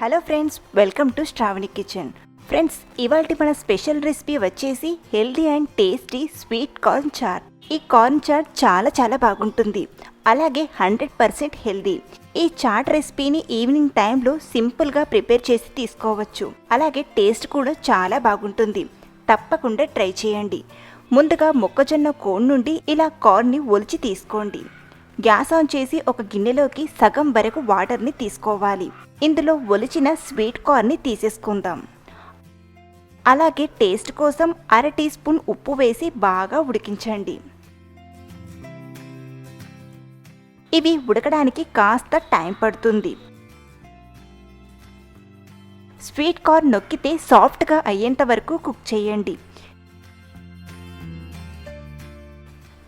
Hello friends welcome to Shravani kitchen. Friends ఇవాళ మన special recipe వచ్చేసి healthy and tasty sweet corn chaat ఈ corn chat చాలా చాలా బాగుంటుంది. అలాగే హండ్రెడ్ పర్సెంట్ హెల్దీ. ఈ చాట్ రెసిపీని ఈవినింగ్ టైంలో సింపుల్గా ప్రిపేర్ చేసి తీసుకోవచ్చు. అలాగే టేస్ట్ కూడా చాలా బాగుంటుంది. తప్పకుండా ట్రై చేయండి. ముందుగా మొక్కజొన్న కోన్ నుండి ఇలా కార్న్ని ఒలిచి తీసుకోండి. గ్యాస్ ఆన్ చేసి ఒక గిన్నెలోకి సగం వరకు వాటర్ని తీసుకోవాలి. ఇందులో ఒలిచిన స్వీట్ కార్న్ని తీసేసుకుందాం. అలాగే టేస్ట్ కోసం అర టీ స్పూన్ ఉప్పు వేసి బాగా ఉడికించండి. ఇవి ఉడకడానికి కాస్త టైం పడుతుంది. స్వీట్ కార్న్ నొక్కితే సాఫ్ట్గా అయ్యేంత వరకు కుక్ చేయండి.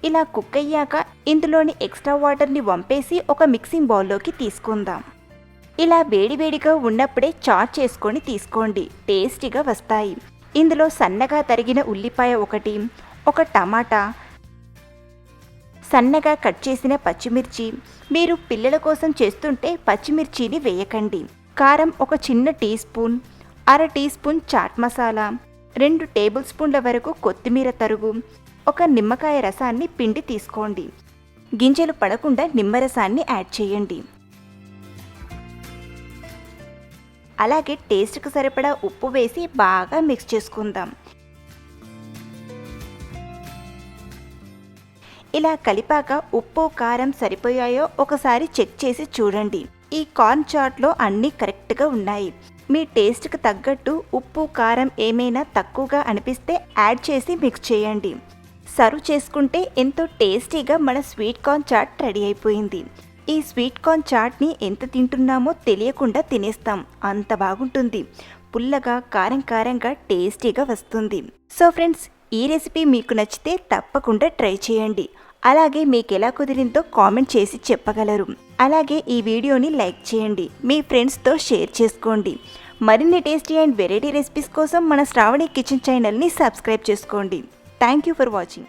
ఇలా కుక్ అయ్యాక ఇందులోని ఎక్స్ట్రా వాటర్ని వంపేసి ఒక మిక్సింగ్ బౌల్లోకి తీసుకుందాం. ఇలా వేడివేడిగా ఉన్నప్పుడే చాట్ చేసుకొని తీసుకోండి. టేస్టీగా వస్తాయి. ఇందులో సన్నగా తరిగిన ఉల్లిపాయ ఒకటి ఒక టమాటా సన్నగా కట్ చేసిన పచ్చిమిర్చి. మీరు పిల్లల కోసం చేస్తుంటే పచ్చిమిర్చిని వేయకండి. కారం ఒక చిన్న టీ స్పూన్ అర టీ స్పూన్ చాట్ మసాలా రెండు టేబుల్ స్పూన్ల వరకు కొత్తిమీర తరుగు ఒక నిమ్మకాయ రసాన్ని పిండి తీసుకోండి. గింజలు పడకుండా నిమ్మరసాన్ని యాడ్ చేయండి. అలాగే టేస్ట్కి సరిపడా ఉప్పు వేసి బాగా మిక్స్ చేసుకుందాం. ఇలా కలిపాక ఉప్పు కారం సరిపోయాయో ఒకసారి చెక్ చేసి చూడండి. ఈ కార్న్ చాట్లో అన్నీ కరెక్ట్గా ఉన్నాయి. మీ టేస్ట్కి తగ్గట్టు ఉప్పు కారం ఏమైనా తక్కువగా అనిపిస్తే యాడ్ చేసి మిక్స్ చేయండి. సర్వ్ చేసుకుంటే ఎంతో టేస్టీగా మన స్వీట్ కార్న్ చాట్ రెడీ అయిపోయింది. ఈ స్వీట్ కార్న్ చాట్ని ఎంత తింటున్నామో తెలియకుండా తినేస్తాం. అంత బాగుంటుంది. పుల్లగా కారం కారంగా టేస్టీగా వస్తుంది. సో ఫ్రెండ్స్ ఈ రెసిపీ మీకు నచ్చితే తప్పకుండా ట్రై చేయండి. అలాగే మీకు ఎలా కుదిరిందో కామెంట్ చేసి చెప్పగలరు. అలాగే ఈ వీడియోని లైక్ చేయండి. మీ ఫ్రెండ్స్తో షేర్ చేసుకోండి. మరిన్ని టేస్టీ అండ్ వెరైటీ రెసిపీస్ కోసం మన శ్రావణి కిచెన్ ఛానల్ని సబ్స్క్రైబ్ చేసుకోండి. Thank you for watching.